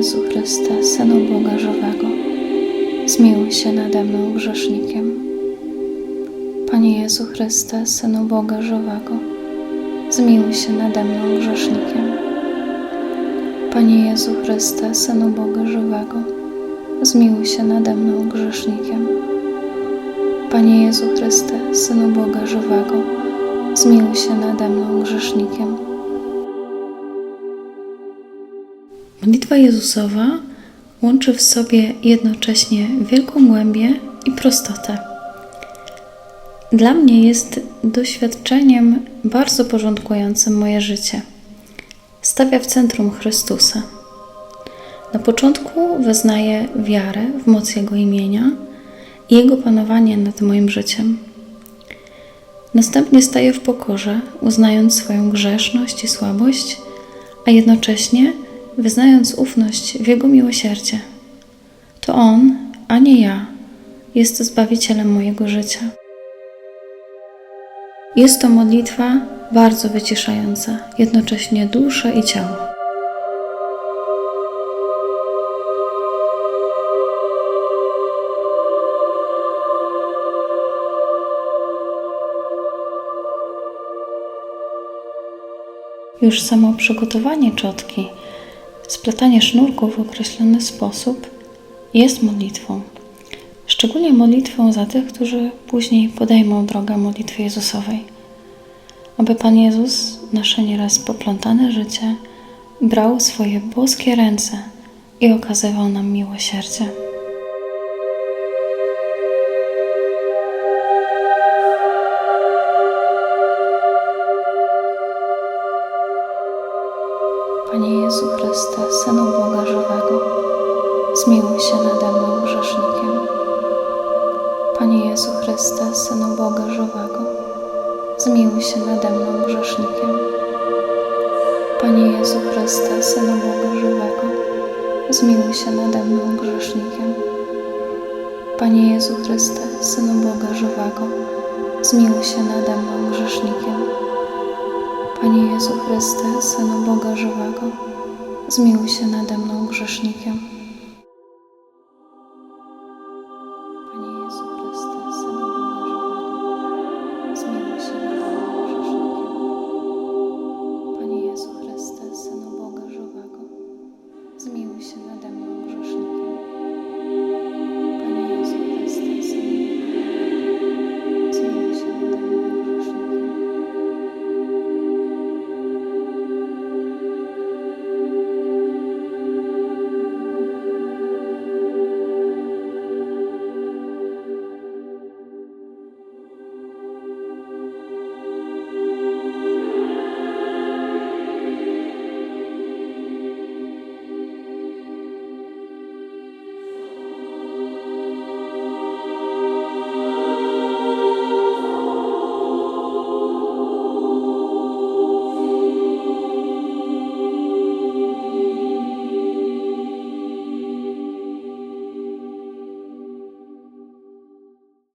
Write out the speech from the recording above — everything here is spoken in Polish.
Jezu Chryste, Synu Boga żywego, zmiłuj się nade mną grzesznikiem. Panie Jezu Chryste, Synu Boga żywego, zmiłuj się nade mną grzesznikiem. Panie Jezu Chryste, Synu Boga żywego, zmiłuj się nade mną grzesznikiem. Panie Jezu Chryste, Synu Boga żywego, zmiłuj się nade mną grzesznikiem. Modlitwa Jezusowa łączy w sobie jednocześnie wielką głębię i prostotę. Dla mnie jest doświadczeniem bardzo porządkującym moje życie. Stawia w centrum Chrystusa. Na początku wyznaję wiarę w moc Jego imienia i Jego panowanie nad moim życiem. Następnie staję w pokorze, uznając swoją grzeszność i słabość, a jednocześnie wyznając ufność w Jego miłosierdzie. To On, a nie ja, jest Zbawicielem mojego życia. Jest to modlitwa bardzo wyciszająca, jednocześnie duszę i ciało. Już samo przygotowanie czotki, splatanie sznurków w określony sposób jest modlitwą. Szczególnie modlitwą za tych, którzy później podejmą drogę modlitwy Jezusowej. Aby Pan Jezus nasze nieraz poplątane życie brał swoje boskie ręce i okazywał nam miłosierdzie. Jezu Chryste, Synu Boga żywego, zmiłuj się nade mną grzesznikiem. Panie Jezu Chryste, Synu Boga żywego, zmiłuj się nade mną grzesznikiem. Panie Jezu Chryste, Synu Boga żywego, zmiłuj się nade mną grzesznikiem. Panie Jezu Chryste, Synu Boga żywego, zmiłuj się nade mną grzesznikiem. Panie Jezu Chryste, Synu Boga żywego, zmiłuj się nade mną grzesznikiem.